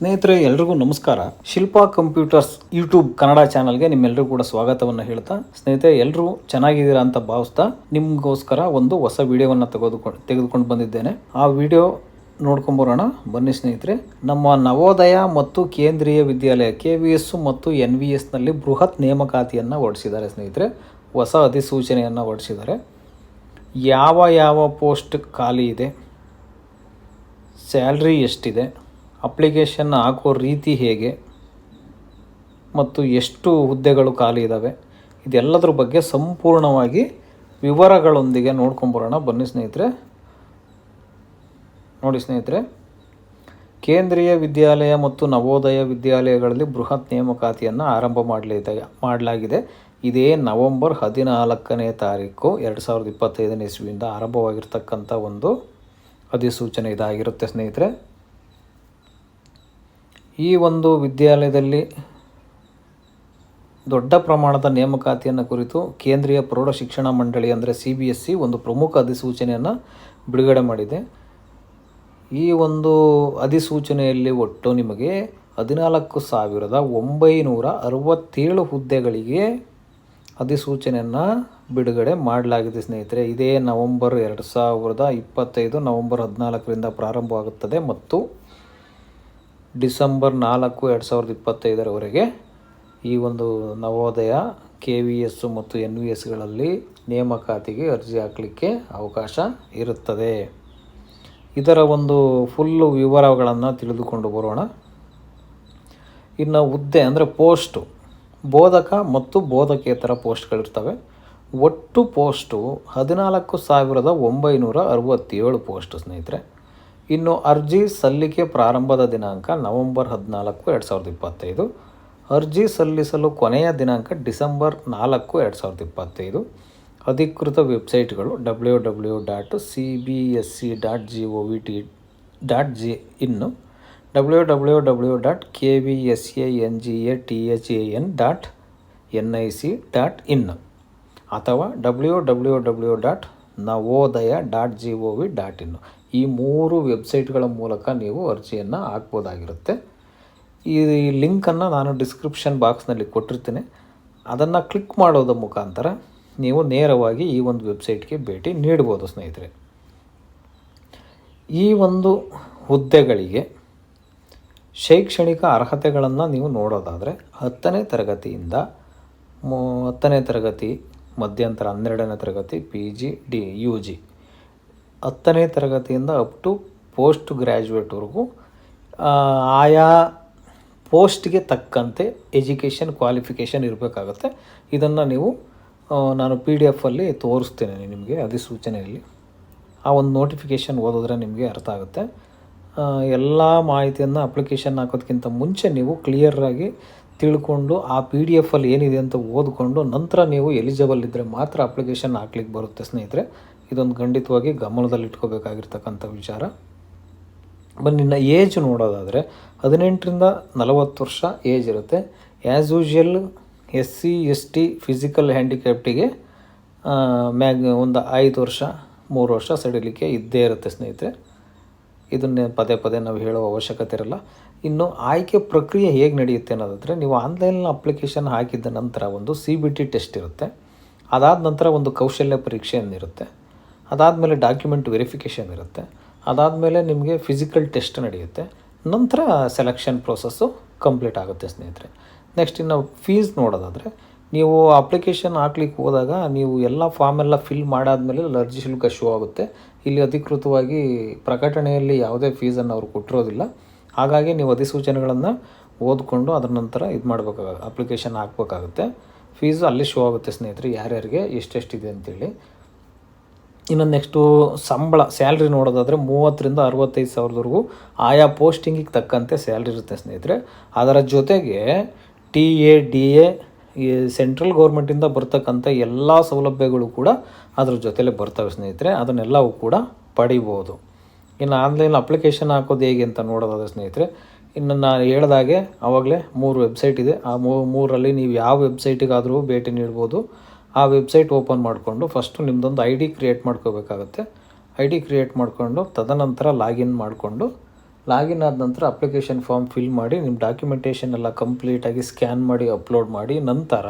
ಸ್ನೇಹಿತರೆ, ಎಲ್ರಿಗೂ ನಮಸ್ಕಾರ. ಶಿಲ್ಪಾ ಕಂಪ್ಯೂಟರ್ಸ್ ಯೂಟ್ಯೂಬ್ ಕನ್ನಡ ಚಾನಲ್ಗೆ ನಿಮ್ಮೆಲ್ಲರಿಗೂ ಕೂಡ ಸ್ವಾಗತವನ್ನು ಹೇಳ್ತಾ, ಸ್ನೇಹಿತರೆ ಎಲ್ಲರೂ ಚೆನ್ನಾಗಿದ್ದೀರಾ ಅಂತ ಭಾವಿಸ್ತಾ ನಿಮಗೋಸ್ಕರ ಒಂದು ಹೊಸ ವಿಡಿಯೋವನ್ನು ತೆಗೆದುಕೊಂಡು ತೆಗೆದುಕೊಂಡು ಬಂದಿದ್ದೇನೆ. ಆ ವಿಡಿಯೋ ನೋಡ್ಕೊಂಬರೋಣ. ಬನ್ನಿ ಸ್ನೇಹಿತರೆ. ನಮ್ಮ ನವೋದಯ ಮತ್ತು Kendriya Vidyalaya K V S ಮತ್ತು ಎನ್ ವಿ ಎಸ್ನಲ್ಲಿ ಬೃಹತ್ ನೇಮಕಾತಿಯನ್ನು ಹೊರಡಿಸಿದ್ದಾರೆ ಸ್ನೇಹಿತರೆ. ಹೊಸ ಅಧಿಸೂಚನೆಯನ್ನು ಹೊರಡಿಸಿದ್ದಾರೆ ಯಾವ ಯಾವ ಪೋಸ್ಟ್ ಖಾಲಿ ಇದೆ? ಸ್ಯಾಲ್ರಿ ಎಷ್ಟಿದೆ? ಅಪ್ಲಿಕೇಶನ್ ಹಾಕೋ ರೀತಿ ಹೇಗೆ? ಮತ್ತು ಎಷ್ಟು ಹುದ್ದೆಗಳು ಖಾಲಿ ಇದ್ದಾವೆ ಇದೆಲ್ಲದರ ಬಗ್ಗೆ ಸಂಪೂರ್ಣವಾಗಿ ವಿವರಗಳೊಂದಿಗೆ ನೋಡ್ಕೊಂಬರೋಣ. ಬನ್ನಿ ಸ್ನೇಹಿತರೆ. ನೋಡಿ ಸ್ನೇಹಿತರೆ. ಕೇಂದ್ರೀಯ ವಿದ್ಯಾಲಯ ಮತ್ತು ನವೋದಯ ವಿದ್ಯಾಲಯಗಳಲ್ಲಿ ಬೃಹತ್ ನೇಮಕಾತಿಯನ್ನು ಆರಂಭ ಮಾಡಲಿದೆ ಮಾಡಲಾಗಿದೆ. ಇದೇ ನವೆಂಬರ್ ಹದಿನಾಲ್ಕನೇ ತಾರೀಕು ಎರಡು ಸಾವಿರದ ಇಪ್ಪತ್ತೈದನೇ ಇಸ್ವಿಯಿಂದ ಆರಂಭವಾಗಿರ್ತಕ್ಕಂಥ ಒಂದು ಅಧಿಸೂಚನೆ ಇದಾಗಿರುತ್ತೆ ಸ್ನೇಹಿತರೆ. ಈ ಒಂದು ವಿದ್ಯಾಲಯದಲ್ಲಿ ದೊಡ್ಡ ಪ್ರಮಾಣದ ನೇಮಕಾತಿಯನ್ನು ಕುರಿತು ಕೇಂದ್ರೀಯ ಪ್ರೌಢ ಶಿಕ್ಷಣ ಮಂಡಳಿ ಅಂದರೆ ಸಿ ಬಿ ಎಸ್ ಸಿ ಒಂದು ಪ್ರಮುಖ ಅಧಿಸೂಚನೆಯನ್ನು ಬಿಡುಗಡೆ ಮಾಡಿದೆ. ಈ ಒಂದು ಅಧಿಸೂಚನೆಯಲ್ಲಿ ಒಟ್ಟು ನಿಮಗೆ ಹದಿನಾಲ್ಕು ಸಾವಿರದ ಒಂಬೈನೂರ ಅರವತ್ತೇಳು ಹುದ್ದೆಗಳಿಗೆ ಅಧಿಸೂಚನೆಯನ್ನು ಬಿಡುಗಡೆ ಮಾಡಲಾಗಿದೆ ಸ್ನೇಹಿತರೆ. ಇದೇ ನವೆಂಬರ್ ಎರಡು ಸಾವಿರದ ಇಪ್ಪತ್ತೈದು, ನವಂಬರ್ ಹದಿನಾಲ್ಕರಿಂದ ಪ್ರಾರಂಭವಾಗುತ್ತದೆ ಮತ್ತು ಡಿಸೆಂಬರ್ ನಾಲ್ಕು ಎರಡು ಸಾವಿರದ ಇಪ್ಪತ್ತೈದರವರೆಗೆ ಈ ಒಂದು ನವೋದಯ ಕೆ ವಿ ಎಸ್ ಮತ್ತು ಎನ್ ವಿ ಎಸ್ಗಳಲ್ಲಿ ನೇಮಕಾತಿಗೆ ಅರ್ಜಿ ಹಾಕಲಿಕ್ಕೆ ಅವಕಾಶ ಇರುತ್ತದೆ. ಇದರ ಒಂದು ಫುಲ್ಲು ವಿವರಗಳನ್ನು ತಿಳಿದುಕೊಂಡು ಬರೋಣ. ಇನ್ನು ಹುದ್ದೆ ಅಂದರೆ ಪೋಸ್ಟು ಬೋಧಕ ಮತ್ತು ಬೋಧಕೇತರ ಪೋಸ್ಟ್ಗಳಿರ್ತವೆ ಒಟ್ಟು ಪೋಸ್ಟು ಹದಿನಾಲ್ಕು ಸಾವಿರದ ಒಂಬೈನೂರ ಅರವತ್ತೇಳು ಪೋಸ್ಟ್ ಸ್ನೇಹಿತರೆ. ಇನ್ನು ಅರ್ಜಿ ಸಲ್ಲಿಕೆ ಪ್ರಾರಂಭದ ದಿನಾಂಕ ನವೆಂಬರ್ ಹದಿನಾಲ್ಕು ಎರಡು ಸಾವಿರದ ಇಪ್ಪತ್ತೈದು. ಅರ್ಜಿ ಸಲ್ಲಿಸಲು ಕೊನೆಯ ದಿನಾಂಕ ಡಿಸೆಂಬರ್ ನಾಲ್ಕು ಎರಡು ಸಾವಿರದ ಇಪ್ಪತ್ತೈದು. ಅಧಿಕೃತ ವೆಬ್ಸೈಟ್ಗಳು W W dot C B S C dot G O V T dot G ಇನ್ನು W W W dot K V S A N G A T H A N dot N I C dot in ಅಥವಾ W W W dot Navodaya dot G O V dot in. ಈ ಮೂರು ವೆಬ್ಸೈಟ್ಗಳ ಮೂಲಕ ನೀವು ಅರ್ಜಿಯನ್ನು ಹಾಕ್ಬೋದಾಗಿರುತ್ತೆ. ಈ ಲಿಂಕನ್ನು ನಾನು description ಬಾಕ್ಸ್ನಲ್ಲಿ ಕೊಟ್ಟಿರ್ತೀನಿ. ಅದನ್ನು ಕ್ಲಿಕ್ ಮಾಡೋದ್ರ ಮುಖಾಂತರ ನೀವು ನೇರವಾಗಿ ಈ ಒಂದು ವೆಬ್ಸೈಟ್ಗೆ ಭೇಟಿ ನೀಡ್ಬೋದು, ಸ್ನೇಹಿತರೆ. ಈ ಒಂದು ಹುದ್ದೆಗಳಿಗೆ ಶೈಕ್ಷಣಿಕ ಅರ್ಹತೆಗಳನ್ನು ನೀವು ನೋಡೋದಾದರೆ ಹತ್ತನೇ ತರಗತಿಯಿಂದ ಹತ್ತನೇ ತರಗತಿ ಮಧ್ಯಂತರ ಹನ್ನೆರಡನೇ ತರಗತಿ P G D U G ಹತ್ತನೇ ತರಗತಿಯಿಂದ ಅಪ್ ಟು ಪೋಸ್ಟ್ ಗ್ರ್ಯಾಜುಯೇಟ್ವರೆಗೂ ಆಯಾ ಪೋಸ್ಟ್ಗೆ ತಕ್ಕಂತೆ ಎಜುಕೇಷನ್ ಕ್ವಾಲಿಫಿಕೇಷನ್ ಇರಬೇಕಾಗತ್ತೆ. ಇದನ್ನು ನೀವು ನಾನು ಪಿ ಡಿ ಎಫಲ್ಲಿ ತೋರಿಸ್ತೇನೆ ನಿಮಗೆ ಅಧಿಸೂಚನೆಯಲ್ಲಿ. ಆ ಒಂದು ನೋಟಿಫಿಕೇಷನ್ ಓದಿದ್ರೆ ನಿಮಗೆ ಅರ್ಥ ಆಗುತ್ತೆ. ಎಲ್ಲ ಮಾಹಿತಿಯನ್ನು ಅಪ್ಲಿಕೇಶನ್ ಹಾಕೋದಕ್ಕಿಂತ ಮುಂಚೆ ನೀವು ಕ್ಲಿಯರಾಗಿ ತಿಳ್ಕೊಂಡು ಆ ಪಿ ಡಿ ಎಫಲ್ಲಿ ಏನಿದೆ ಅಂತ ಓದ್ಕೊಂಡು ನಂತರ ನೀವು ಎಲಿಜಿಬಲ್ ಇದ್ದರೆ ಮಾತ್ರ ಅಪ್ಲಿಕೇಶನ್ ಹಾಕ್ಲಿಕ್ಕೆ ಬರುತ್ತೆ ಸ್ನೇಹಿತರೆ. ಇದೊಂದು ಖಂಡಿತವಾಗಿ ಗಮನದಲ್ಲಿ ಇಟ್ಕೋಬೇಕಾಗಿರ್ತಕ್ಕಂಥ ವಿಚಾರ. ಬಟ್ ನಿನ್ನ ಏಜ್ ನೋಡೋದಾದರೆ ಹದಿನೆಂಟರಿಂದ ನಲವತ್ತು ವರ್ಷ ಏಜ್ ಇರುತ್ತೆ. As usual S C S T physical ಹ್ಯಾಂಡಿಕ್ಯಾಪ್ಟಿಗೆ ಮ್ಯಾಗ್ ಒಂದು ಐದು ವರ್ಷ, ಮೂರು ವರ್ಷ ಸಡಿಲಿಕ್ಕೆ ಇದ್ದೇ ಇರುತ್ತೆ ಸ್ನೇಹಿತರೆ. ಇದನ್ನೇ ಪದೇ ಪದೇ ನಾವು ಹೇಳೋ ಅವಶ್ಯಕತೆ ಇರಲ್ಲ. ಇನ್ನು ಆಯ್ಕೆ ಪ್ರಕ್ರಿಯೆ ಹೇಗೆ ನಡೆಯುತ್ತೆ ಅನ್ನೋದಾದರೆ, ನೀವು ಆನ್ಲೈನ್ ಅಪ್ಲಿಕೇಶನ್ ಹಾಕಿದ ನಂತರ ಒಂದು ಸಿ ಬಿ ಟಿ ಟೆಸ್ಟ್ ಇರುತ್ತೆ. ಅದಾದ ನಂತರ ಒಂದು ಕೌಶಲ್ಯ ಪರೀಕ್ಷೆ ಇರುತ್ತೆ. ಅದಾದಮೇಲೆ ಡಾಕ್ಯುಮೆಂಟ್ ವೆರಿಫಿಕೇಷನ್ ಇರುತ್ತೆ. ಅದಾದಮೇಲೆ ನಿಮಗೆ ಫಿಸಿಕಲ್ ಟೆಸ್ಟ್ ನಡೆಯುತ್ತೆ. ನಂತರ ಸೆಲೆಕ್ಷನ್ ಪ್ರೋಸೆಸ್ಸು ಕಂಪ್ಲೀಟ್ ಆಗುತ್ತೆ ಸ್ನೇಹಿತರೆ. ನೆಕ್ಸ್ಟ್ ಇನ್ನು ಫೀಸ್ ನೋಡೋದಾದರೆ, ನೀವು ಅಪ್ಲಿಕೇಶನ್ ಹಾಕ್ಲಿಕ್ಕೆ ಹೋದಾಗ ನೀವು ಎಲ್ಲ ಫಾರ್ಮ್ ಎಲ್ಲ ಫಿಲ್ ಮಾಡಾದಮೇಲೆ ಮೇಲೆ ಅರ್ಜಿ ಶುಲ್ಕ ಶೋ ಆಗುತ್ತೆ. ಇಲ್ಲಿ ಅಧಿಕೃತವಾಗಿ ಪ್ರಕಟಣೆಯಲ್ಲಿ ಯಾವುದೇ ಫೀಸನ್ನು ಅವರು ಕೊಟ್ಟಿರೋದಿಲ್ಲ. ಹಾಗಾಗಿ ನೀವು ಅಧಿಸೂಚನೆಗಳನ್ನು ಓದ್ಕೊಂಡು ಅದರ ನಂತರ ಇದು ಮಾಡಬೇಕಾಗ ಅಪ್ಲಿಕೇಶನ್ ಹಾಕ್ಬೇಕಾಗುತ್ತೆ. ಫೀಸು ಅಲ್ಲಿ ಶೋ ಆಗುತ್ತೆ ಸ್ನೇಹಿತರೆ, ಯಾರ್ಯಾರಿಗೆ ಎಷ್ಟೆಷ್ಟಿದೆ ಅಂತೇಳಿ. ಇನ್ನು ನೆಕ್ಸ್ಟು ಸಂಬಳ ಸ್ಯಾಲ್ರಿ ನೋಡೋದಾದರೆ ಮೂವತ್ತರಿಂದ ಅರವತ್ತೈದು ಸಾವಿರದವರೆಗೂ ಆಯಾ ಪೋಸ್ಟಿಂಗಿಗೆ ತಕ್ಕಂತೆ ಸ್ಯಾಲ್ರಿ ಇರುತ್ತೆ ಸ್ನೇಹಿತರೆ. ಅದರ ಜೊತೆಗೆ ಟಿ ಎ, ಡಿ ಎ, ಈ ಸೆಂಟ್ರಲ್ ಗೌರ್ಮೆಂಟಿಂದ ಬರ್ತಕ್ಕಂಥ ಎಲ್ಲ ಸೌಲಭ್ಯಗಳು ಕೂಡ ಅದರ ಜೊತೆಲೇ ಬರ್ತವೆ ಸ್ನೇಹಿತರೆ. ಅದನ್ನೆಲ್ಲವೂ ಕೂಡ ಪಡಿಬೋದು. ಇನ್ನು ಆನ್ಲೈನ್ ಅಪ್ಲಿಕೇಶನ್ ಹಾಕೋದು ಹೇಗೆ ಅಂತ ನೋಡೋದಾದರೆ ಸ್ನೇಹಿತರೆ, ಇನ್ನು ನಾನು ಹೇಳ್ದಾಗೆ ಆವಾಗಲೇ ಮೂರು ವೆಬ್ಸೈಟ್ ಇದೆ. ಆ ಮೂರಲ್ಲಿ ನೀವು ಯಾವ ವೆಬ್ಸೈಟಿಗಾದರೂ ಭೇಟಿ ನೀಡ್ಬೋದು. ಆ ವೆಬ್ಸೈಟ್ ಓಪನ್ ಮಾಡಿಕೊಂಡು ಫಸ್ಟು ನಿಮ್ಮದೊಂದು ಐ ಡಿ ಕ್ರಿಯೇಟ್ ಮಾಡ್ಕೋಬೇಕಾಗತ್ತೆ. ಐ ಡಿ ಕ್ರಿಯೇಟ್ ಮಾಡಿಕೊಂಡು ತದನಂತರ ಲಾಗಿನ್ ಮಾಡಿಕೊಂಡು, ಲಾಗಿನ್ ಆದ ನಂತರ ಅಪ್ಲಿಕೇಶನ್ ಫಾರ್ಮ್ ಫಿಲ್ ಮಾಡಿ, ನಿಮ್ಮ ಡಾಕ್ಯುಮೆಂಟೇಷನ್ ಎಲ್ಲ ಕಂಪ್ಲೀಟಾಗಿ ಸ್ಕ್ಯಾನ್ ಮಾಡಿ, ಅಪ್ಲೋಡ್ ಮಾಡಿ, ನಂತರ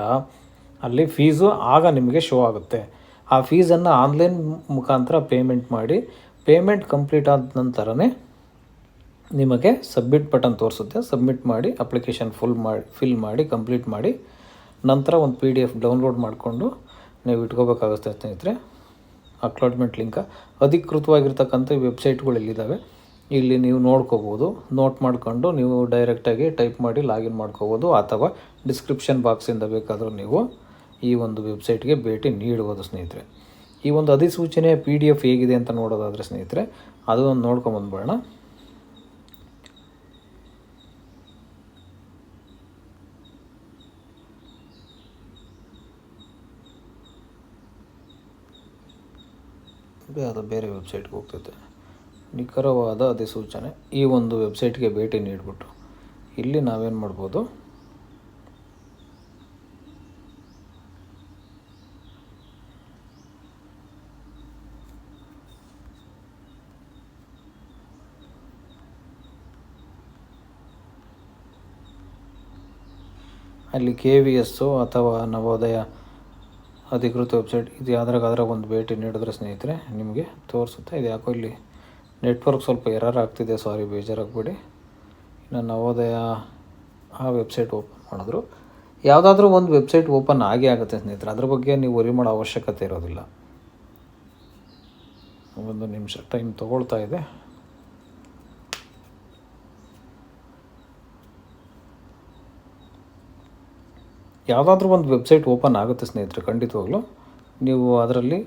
ಅಲ್ಲಿ ಫೀಸು ಆಗ ನಿಮಗೆ ಶೋ ಆಗುತ್ತೆ. ಆ ಫೀಸನ್ನು ಆನ್ಲೈನ್ ಮುಖಾಂತರ ಪೇಮೆಂಟ್ ಮಾಡಿ ಪೇಮೆಂಟ್ ಕಂಪ್ಲೀಟ್ ಆದ ನಂತರನೇ ನಿಮಗೆ ಸಬ್ಮಿಟ್ ಬಟನ್ ತೋರಿಸುತ್ತೆ. ಸಬ್ಮಿಟ್ ಮಾಡಿ ಅಪ್ಲಿಕೇಶನ್ ಫುಲ್ ಮಾಡಿ ಫಿಲ್ ಮಾಡಿ ಕಂಪ್ಲೀಟ್ ಮಾಡಿ, ನಂತರ ಒಂದು ಪಿ ಡಿ ಎಫ್ ಡೌನ್ಲೋಡ್ ಮಾಡಿಕೊಂಡು ನೀವು ಇಟ್ಕೋಬೇಕಾಗುತ್ತೆ ಸ್ನೇಹಿತರೆ. ಅಕ್ಲಾಟ್ಮೆಂಟ್ ಲಿಂಕ ಅಧಿಕೃತವಾಗಿರ್ತಕ್ಕಂಥ ವೆಬ್ಸೈಟ್ಗಳು ಎಲ್ಲಿದ್ದಾವೆ ಇಲ್ಲಿ ನೀವು ನೋಡ್ಕೋಬೋದು. ನೋಟ್ ಮಾಡಿಕೊಂಡು ನೀವು ಡೈರೆಕ್ಟಾಗಿ ಟೈಪ್ ಮಾಡಿ ಲಾಗಿನ್ ಮಾಡ್ಕೋಬೋದು. ಅಥವಾ ಡಿಸ್ಕ್ರಿಪ್ಷನ್ ಬಾಕ್ಸಿಂದ ಬೇಕಾದರೂ ನೀವು ಈ ಒಂದು ವೆಬ್ಸೈಟ್ಗೆ ಭೇಟಿ ನೀಡ್ಬೋದು ಸ್ನೇಹಿತರೆ. ಈ ಒಂದು ಅಧಿಸೂಚನೆ ಪಿ ಡಿ ಎಫ್ ಹೇಗಿದೆ ಅಂತ ನೋಡೋದಾದರೆ ಸ್ನೇಹಿತರೆ ಅದು ಒಂದು ನೋಡ್ಕೊಂಬಂದ್ಬಿಡೋಣ ಅದು ಬೇರೆ ವೆಬ್ಸೈಟ್ಗೆ ಹೋಗ್ತೈತೆ. ನಿಖರವಾದ ಅಧಿಸೂಚನೆ ಈ ಒಂದು ವೆಬ್ಸೈಟ್ಗೆ ಭೇಟಿ ನೀಡಿಬಿಟ್ಟು. ಇಲ್ಲಿ ನಾವೇನು ಮಾಡ್ಬೋದು? ಅಲ್ಲಿ ಕೆ ವಿ ಎಸ್ಸು ಅಥವಾ ನವೋದಯ ಅಧಿಕೃತ ವೆಬ್ಸೈಟ್ ಇದು ಯಾವ್ದ್ರಾಗಾದ್ರೆ ಒಂದು ಭೇಟಿ ನೀಡಿದ್ರೆ ಸ್ನೇಹಿತರೆ ನಿಮಗೆ ತೋರಿಸುತ್ತೆ. ಇದು ಯಾಕೋ ಇಲ್ಲಿ ನೆಟ್ವರ್ಕ್ ಸ್ವಲ್ಪ ಎರರ್ ಆಗ್ತಿದೆ. ಸಾರಿ, ಬೇಜಾರಾಗಬೇಡಿ. ಇನ್ನು ನವೋದಯ ಆ ವೆಬ್ಸೈಟ್ ಓಪನ್ ಮಾಡಿದ್ರು. ಯಾವುದಾದ್ರೂ ಒಂದು ವೆಬ್ಸೈಟ್ ಓಪನ್ ಆಗೇ ಆಗುತ್ತೆ ಸ್ನೇಹಿತರೆ. ಅದ್ರ ಬಗ್ಗೆ ನೀವು ವರಿ ಮಾಡೋ ಅವಶ್ಯಕತೆ ಇರೋದಿಲ್ಲ. ಒಂದು ನಿಮಿಷ ಟೈಮ್ ತೊಗೊಳ್ತಾ ಇದೆ. ಯಾವುದಾದ್ರೂ ಒಂದು ವೆಬ್ಸೈಟ್ ಓಪನ್ ಆಗುತ್ತೆ ಸ್ನೇಹಿತರೆ, ಖಂಡಿತವಾಗ್ಲೂ. ನೀವು ಅದರಲ್ಲಿ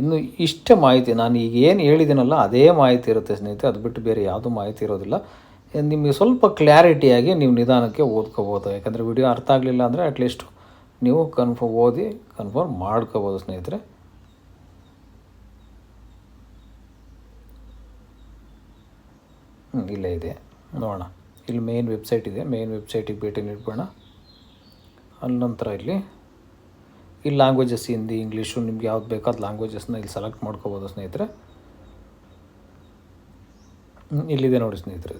ಇನ್ನು ಇಷ್ಟೇ ಮಾಹಿತಿ, ನಾನು ಈಗ ಏನು ಹೇಳಿದ್ದೀನಲ್ಲ ಅದೇ ಮಾಹಿತಿ ಇರುತ್ತೆ ಸ್ನೇಹಿತರೆ. ಅದು ಬಿಟ್ಟು ಬೇರೆ ಯಾವುದೂ ಮಾಹಿತಿ ಇರೋದಿಲ್ಲ. ನಿಮಗೆ ಸ್ವಲ್ಪ ಕ್ಲ್ಯಾರಿಟಿಯಾಗಿ ನೀವು ನಿಧಾನಕ್ಕೆ ಓದ್ಕೋಬೋದು. ಯಾಕಂದರೆ ವಿಡಿಯೋ ಅರ್ಥ ಆಗಲಿಲ್ಲ ಅಂದರೆ ಅಟ್ಲೀಸ್ಟ್ ನೀವು ಕನ್ಫರ್ಮ್ ಓದಿ ಕನ್ಫರ್ಮ್ ಮಾಡ್ಕೋಬೋದು ಸ್ನೇಹಿತರೆ. ಇಲ್ಲೇ ಇದೆ. ನೋಡೋಣ. ಇಲ್ಲಿ ಮೇನ್ ವೆಬ್ಸೈಟ್ ಇದೆ. ಮೇನ್ ವೆಬ್ಸೈಟಿಗೆ ಭೇಟಿ ನೀಡ್ಬೋಣ. ಅಲ್ಲಿ ನಂತರ ಇಲ್ಲಿ, ಈ ಲ್ಯಾಂಗ್ವೇಜಸ್ ಹಿಂದಿ ಇಂಗ್ಲೀಷು ನಿಮ್ಗೆ ಯಾವ್ದು ಬೇಕಾದ ಲ್ಯಾಂಗ್ವೇಜಸ್ನ ಇಲ್ಲಿ ಸೆಲೆಕ್ಟ್ ಮಾಡ್ಕೋಬೋದು ಸ್ನೇಹಿತರೆ. ಇಲ್ಲಿದೆ ನೋಡಿ ಸ್ನೇಹಿತರೆ.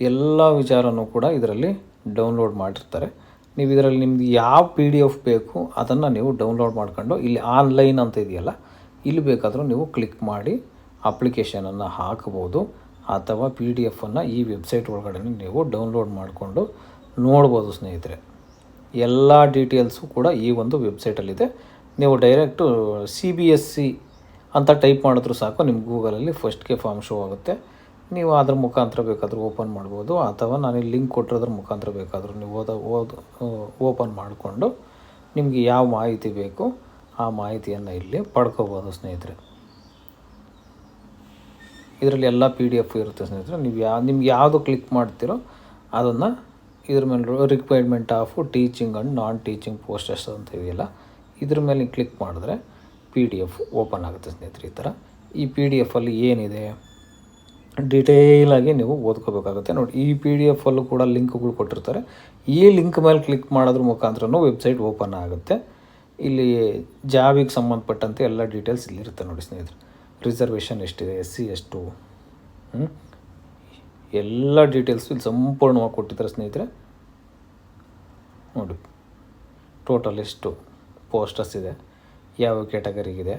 ಎಲ್ಲ ವಿಚಾರನೂ ಕೂಡ ಇದರಲ್ಲಿ ಡೌನ್ಲೋಡ್ ಮಾಡಿರ್ತಾರೆ. ನೀವು ಇದರಲ್ಲಿ ನಿಮ್ಗೆ ಯಾವ ಪಿ ಡಿ ಎಫ್ ಬೇಕು ಅದನ್ನು ನೀವು ಡೌನ್ಲೋಡ್ ಮಾಡ್ಕೊಂಡು ಇಲ್ಲಿ ಆನ್ಲೈನ್ ಅಂತ ಇದೆಯಲ್ಲ, ಇಲ್ಲಿ ಬೇಕಾದರೂ ನೀವು ಕ್ಲಿಕ್ ಮಾಡಿ ಅಪ್ಲಿಕೇಶನನ್ನು ಹಾಕ್ಬೋದು ಅಥವಾ ಪಿ ಡಿ ಎಫನ್ನು ಈ ವೆಬ್ಸೈಟ್ ಒಳಗಡೆ ನೀವು ಡೌನ್ಲೋಡ್ ಮಾಡಿಕೊಂಡು ನೋಡ್ಬೋದು ಸ್ನೇಹಿತರೆ. ಎಲ್ಲ ಡೀಟೇಲ್ಸು ಕೂಡ ಈ ಒಂದು ವೆಬ್ಸೈಟಲ್ಲಿದೆ ನೀವು direct C B S C ಅಂತ ಟೈಪ್ ಮಾಡಿದ್ರು ಸಾಕು ನಿಮ್ಮ ಗೂಗಲಲ್ಲಿ ಫಸ್ಟ್ಗೆ ಫಾರ್ಮ್ ಶೋ ಆಗುತ್ತೆ. ನೀವು ಅದ್ರ ಮುಖಾಂತರ ಬೇಕಾದರೂ ಓಪನ್ ಮಾಡ್ಬೋದು, ಅಥವಾ ನಾನು ಇಲ್ಲಿ ಲಿಂಕ್ ಕೊಟ್ಟಿರೋದ್ರ ಮುಖಾಂತರ ಬೇಕಾದರೂ ನೀವು ಓದ, ಓದು ಓಪನ್ ಮಾಡಿಕೊಂಡು ನಿಮಗೆ ಯಾವ ಮಾಹಿತಿ ಬೇಕು, ಆ ಮಾಹಿತಿಯನ್ನು ಇಲ್ಲಿ ಪಡ್ಕೋಬೋದು ಸ್ನೇಹಿತರೆ. ಇದರಲ್ಲಿ ಎಲ್ಲ ಪಿ ಡಿ ಎಫ್ ಇರುತ್ತೆ ಸ್ನೇಹಿತರೆ. ನೀವು ಯಾವ ನಿಮ್ಗೆ ಯಾವುದು ಕ್ಲಿಕ್ ಮಾಡ್ತೀರೋ ಅದನ್ನು ಇದ್ರ ಮೇಲೆ requirement of teaching and non teaching posters ಅಂತ ಇದೆಯಲ್ಲ, ಇದ್ರ ಮೇಲೆ ಕ್ಲಿಕ್ ಮಾಡಿದ್ರೆ ಪಿ ಡಿ ಎಫ್ ಓಪನ್ ಆಗುತ್ತೆ ಸ್ನೇಹಿತರೆ ಈ ಥರ. ಈ ಪಿ ಡಿ ಎಫಲ್ಲಿ ಏನಿದೆ ಡಿಟೇಲಾಗಿ ನೀವು ಓದ್ಕೋಬೇಕಾಗುತ್ತೆ. ನೋಡಿ, ಈ ಪಿ ಡಿ ಎಫಲ್ಲೂ ಕೂಡ ಲಿಂಕ್ಗಳು ಕೊಟ್ಟಿರ್ತಾರೆ. ಈ ಲಿಂಕ್ ಮೇಲೆ ಕ್ಲಿಕ್ ಮಾಡೋದ್ರ ಮುಖಾಂತರನೂ ವೆಬ್ಸೈಟ್ ಓಪನ್ ಆಗುತ್ತೆ. ಇಲ್ಲಿ ಜಾಬಿಗೆ ಸಂಬಂಧಪಟ್ಟಂತೆ ಎಲ್ಲ ಡೀಟೇಲ್ಸ್ ಇಲ್ಲಿರುತ್ತೆ ನೋಡಿ ಸ್ನೇಹಿತರೆ. ರಿಸರ್ವೇಷನ್ ಎಷ್ಟಿದೆ? ಎಸ್ ಸಿ ಎಷ್ಟು ಹ್ಮ್? ಎಲ್ಲ ಡೀಟೇಲ್ಸು ಇಲ್ಲಿ ಸಂಪೂರ್ಣವಾಗಿ ಕೊಟ್ಟಿದ್ದಾರೆ ಸ್ನೇಹಿತರೆ. ನೋಡಿ ಟೋಟಲ್ ಎಷ್ಟು ಪೋಸ್ಟರ್ಸ್ ಇದೆ, ಯಾವ ಕ್ಯಾಟಗರಿಗಿದೆ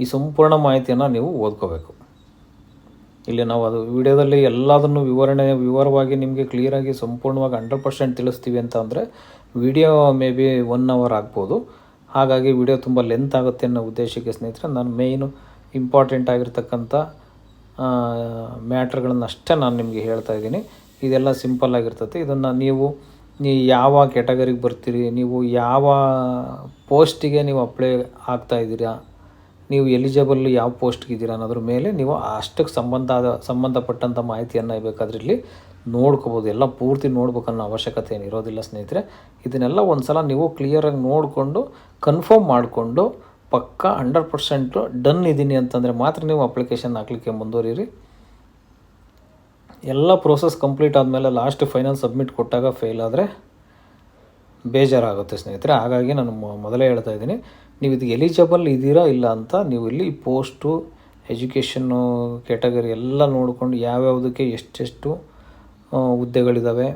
ಈ ಸಂಪೂರ್ಣ ಮಾಹಿತಿಯನ್ನು ನೀವು ಓದ್ಕೋಬೇಕು. ಇಲ್ಲಿ ನಾವು ಅದು ವಿಡಿಯೋದಲ್ಲಿ ಎಲ್ಲದನ್ನು ವಿವರಣೆ, ವಿವರವಾಗಿ ನಿಮಗೆ ಕ್ಲಿಯರಾಗಿ ಸಂಪೂರ್ಣವಾಗಿ ಹಂಡ್ರೆಡ್ ಪರ್ಸೆಂಟ್ ತಿಳಿಸ್ತೀವಿ ಅಂತ ಅಂದರೆ video may be one hour ಆಗ್ಬೋದು. ಹಾಗಾಗಿ ವಿಡಿಯೋ ತುಂಬ ಲೆಂತ್ ಆಗುತ್ತೆ ಅನ್ನೋ ಉದ್ದೇಶಕ್ಕೆ ಸ್ನೇಹಿತರೆ, ನಾನು ಮೇಯ್ನು ಇಂಪಾರ್ಟೆಂಟ್ ಆಗಿರ್ತಕ್ಕಂಥ ಮ್ಯಾಟ್ರ್ಗಳನ್ನ ಅಷ್ಟೇ ನಾನು ನಿಮಗೆ ಹೇಳ್ತಾ ಇದ್ದೀನಿ. ಇದೆಲ್ಲ ಸಿಂಪಲ್ ಆಗಿರ್ತದೆ ಇದನ್ನು ನೀವು ನೀವು ಯಾವ ಕ್ಯಾಟಗರಿಗೆ ಬರ್ತೀರಿ, ನೀವು ಯಾವ ಪೋಸ್ಟಿಗೆ ನೀವು ಅಪ್ಲೈ ಆಗ್ತಾ ಇದ್ದೀರಾ, ನೀವು ಎಲಿಜಿಬಲ್ ಯಾವ ಪೋಸ್ಟ್ಗೆ ಇದ್ದೀರಾ ಅನ್ನೋದ್ರ ಮೇಲೆ ನೀವು ಅಷ್ಟಕ್ಕೆ ಸಂಬಂಧ ಸಂಬಂಧಪಟ್ಟಂಥ ಮಾಹಿತಿಯನ್ನು ಬೇಕಾದ್ರೆ ಇಲ್ಲಿ ನೋಡ್ಕೋಬೋದು. ಎಲ್ಲ ಪೂರ್ತಿ ನೋಡ್ಬೇಕನ್ನೋ ಅವಶ್ಯಕತೆ ಏನು ಇರೋದಿಲ್ಲ ಸ್ನೇಹಿತರೆ. ಇದನ್ನೆಲ್ಲ ಒಂದು ಸಲ ನೀವು ಕ್ಲಿಯರಾಗಿ ನೋಡಿಕೊಂಡು ಕನ್ಫರ್ಮ್ ಮಾಡಿಕೊಂಡು ಪಕ್ಕ ಹಂಡ್ರೆಡ್ ಪರ್ಸೆಂಟು ಡನ್ ಇದ್ದೀನಿ ಅಂತಂದರೆ ಮಾತ್ರ ನೀವು ಅಪ್ಲಿಕೇಶನ್ ಹಾಕ್ಲಿಕ್ಕೆ ಮುಂದುವರಿರಿ. ಎಲ್ಲ ಪ್ರೋಸೆಸ್ ಕಂಪ್ಲೀಟ್ ಆದಮೇಲೆ ಲಾಸ್ಟ್ ಫೈನಲ್ ಸಬ್ಮಿಟ್ ಕೊಟ್ಟಾಗ ಫೇಲ್ ಆದರೆ ಬೇಜಾರಾಗುತ್ತೆ ಸ್ನೇಹಿತರೆ. ಹಾಗಾಗಿ ನಾನು ಮೊದಲೇ ಹೇಳ್ತಾ ಇದ್ದೀನಿ. ನೀವು ಇದು ಎಲಿಜಿಬಲ್ ಇದ್ದೀರಾ ಇಲ್ಲ ಅಂತ ನೀವು ಇಲ್ಲಿ ಪೋಸ್ಟು, ಎಜುಕೇಷನ್ನು, ಕ್ಯಾಟಗರಿ ಎಲ್ಲ ನೋಡಿಕೊಂಡು ಯಾವ್ಯಾವುದಕ್ಕೆ ಎಷ್ಟೆಷ್ಟು ಹುದ್ದೆಗಳಿದ್ದಾವೆ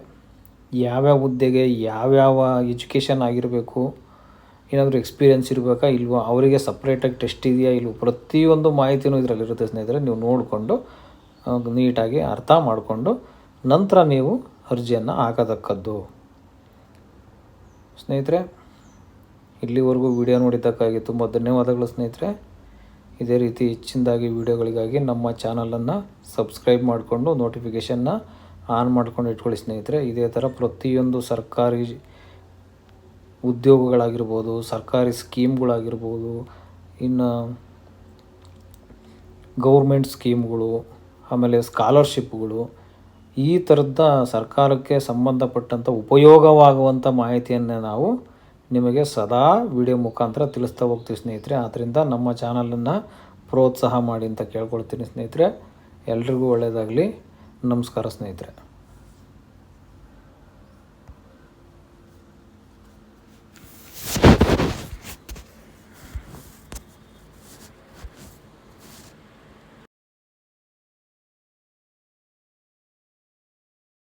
ಯಾವ್ಯಾವ ಹುದ್ದೆಗೆ ಯಾವ್ಯಾವ ಎಜುಕೇಷನ್ ಆಗಿರಬೇಕು ಏನಾದರೂ ಎಕ್ಸ್ಪೀರಿಯನ್ಸ್ ಇರಬೇಕಾ ಇಲ್ವಾ, ಅವರಿಗೆ ಸಪ್ರೇಟಾಗಿ ಟೆಸ್ಟ್ ಇದೆಯಾ ಇಲ್ವೋ, ಪ್ರತಿಯೊಂದು ಮಾಹಿತಿಯೂ ಇದರಲ್ಲಿರುತ್ತೆ ಸ್ನೇಹಿತರೆ, ನೀವು ನೋಡಿಕೊಂಡು ನೀಟಾಗಿ ಅರ್ಥ ಮಾಡಿಕೊಂಡು ನಂತರ ನೀವು ಅರ್ಜಿಯನ್ನು ಹಾಕತಕ್ಕದ್ದು. ಸ್ನೇಹಿತರೆ, ಇಲ್ಲಿವರೆಗೂ ವಿಡಿಯೋ ನೋಡಿದ್ದಕ್ಕಾಗಿ ತುಂಬ ಧನ್ಯವಾದಗಳು ಸ್ನೇಹಿತರೆ. ಇದೇ ರೀತಿ ಹೆಚ್ಚಿನದಾಗಿ ವಿಡಿಯೋಗಳಿಗಾಗಿ ನಮ್ಮ ಚಾನಲನ್ನು ಸಬ್ಸ್ಕ್ರೈಬ್ ಮಾಡಿಕೊಂಡು ನೋಟಿಫಿಕೇಷನ್ನ ಆನ್ ಮಾಡ್ಕೊಂಡು ಇಟ್ಕೊಳ್ಳಿ ಸ್ನೇಹಿತರೆ. ಇದೇ ಥರ ಪ್ರತಿಯೊಂದು ಸರ್ಕಾರಿ ಉದ್ಯೋಗಗಳಾಗಿರ್ಬೋದು, ಸರ್ಕಾರಿ ಸ್ಕೀಮ್ಗಳಾಗಿರ್ಬೋದು, ಇನ್ನು ಗೌರ್ಮೆಂಟ್ ಸ್ಕೀಮ್ಗಳು, ಆಮೇಲೆ ಸ್ಕಾಲರ್ಶಿಪ್ಗಳು, ಈ ಥರದ ಸರ್ಕಾರಕ್ಕೆ ಸಂಬಂಧಪಟ್ಟಂಥ ಉಪಯೋಗವಾಗುವಂಥ ಮಾಹಿತಿಯನ್ನೇ ನಾವು ನಿಮಗೆ ಸದಾ ವಿಡಿಯೋ ಮುಖಾಂತರ ತಿಳಿಸ್ತಾ ಹೋಗ್ತೀವಿ ಸ್ನೇಹಿತರೆ. ಆದ್ದರಿಂದ ನಮ್ಮ ಚಾನಲನ್ನು ಪ್ರೋತ್ಸಾಹ ಮಾಡಿ ಅಂತ ಕೇಳ್ಕೊಳ್ತೀನಿ ಸ್ನೇಹಿತರೆ. ಎಲ್ರಿಗೂ ಒಳ್ಳೆಯದಾಗಲಿ. ನಮಸ್ಕಾರ ಸ್ನೇಹಿತರೆ.